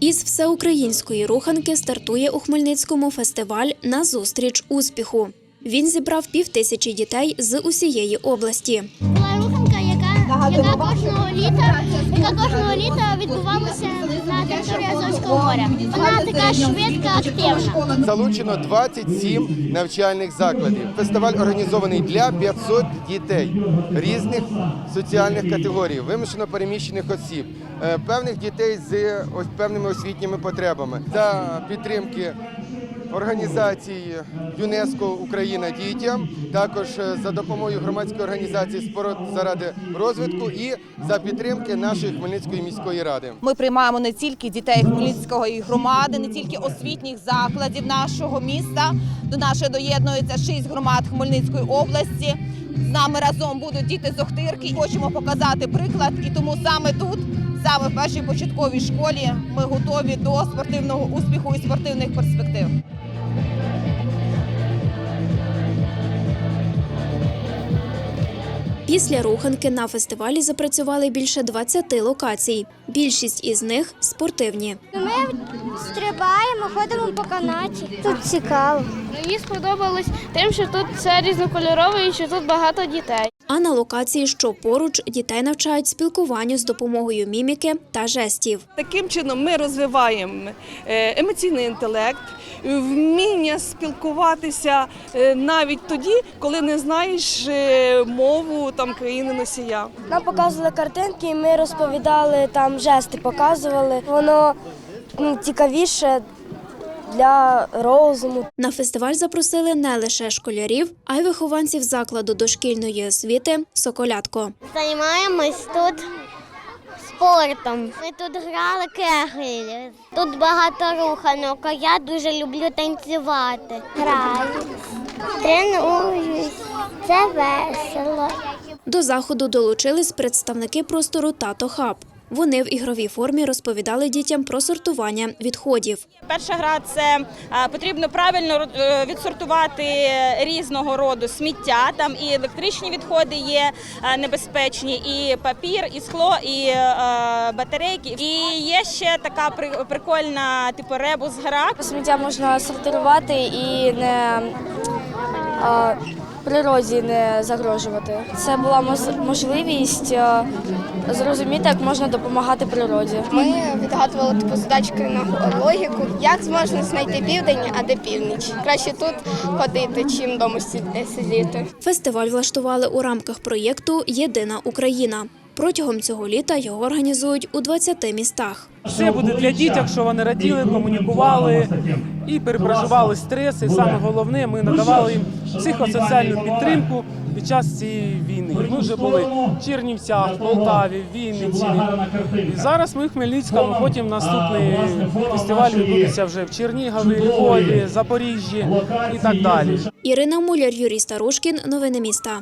Із всеукраїнської руханки стартує у Хмельницькому фестиваль на зустріч успіху. Він зібрав півтисячі дітей з усієї області. Була руханка, яка, яка кожного літа, яка кожного літа відбувалася на території Азовського моря. Вона така швидка, активна. Залучено 27 навчальних закладів. Фестиваль організований для 500 дітей різних соціальних категорій, вимушено переміщених осіб, е, певних дітей з ось певними освітніми потребами за підтримки. Організації ЮНЕСКО Україна дітям, також е, за допомогою громадської організації «Спорт заради розвитку і за підтримки нашої Хмельницької міської ради. Ми приймаємо не тільки дітей Хмельницької громади, не тільки освітніх закладів нашого міста. До нашої доєднується шість громад Хмельницької області. З нами разом будуть діти з Охтирки. Хочемо показати приклад, і тому саме тут, саме в першій початковій школі, ми готові до спортивного успіху і спортивних перспектив. Після руханки на фестивалі запрацювали більше 20 локацій. Більшість із них спортивні. Ми стрибаємо, ходимо по канаті. Тут цікаво. Мені сподобалось тим, що тут все різнокольорове і що тут багато дітей. А на локації, що поруч, дітей навчають спілкуванню з допомогою міміки та жестів. Таким чином ми розвиваємо е, емоційний інтелект, вміння спілкуватися е, навіть тоді, коли не знаєш е, мову там країни носія. Нам показували картинки, і ми розповідали там жести, показували. Воно цікавіше для розуму. На фестиваль запросили не лише школярів, а й вихованців закладу дошкільної освіти Соколятко. Займаємось тут спортом. Ми тут грали кеглі. Тут багато руханок, а я дуже люблю танцювати. Граю, тренуюсь. Це весело. До заходу долучились представники простору Тато Хаб. Вони в ігровій формі розповідали дітям про сортування відходів. Перша гра це е, потрібно правильно е, відсортувати різного роду сміття. Там і електричні відходи є е, небезпечні, і папір, і скло, і батарейки. І є ще така при- прикольна типу ребус гра. Сміття можна сортувати і не природі не загрожувати. Це була можливість зрозуміти, як можна допомагати природі. Ми відгадували типу задачки на логіку, як зможна знайти південь, а де північ. Краще тут ходити, чим вдома сидіти. Фестиваль влаштували у рамках проєкту Єдина Україна. Протягом цього літа його організують у 20 містах. Все буде для діток, що вони раділи, комунікували і перепроживали стрес. І саме головне, ми надавали їм психосоціальну підтримку під час цієї війни. Ми вже були в Чернівцях, Полтаві, Вінниці. І зараз ми в Хмельницькому. Потім наступний фестиваль відбудеться вже в Чернігові, Львові, Запоріжжі і так далі. Ірина Муляр, Юрій Старушкін. Новини міста.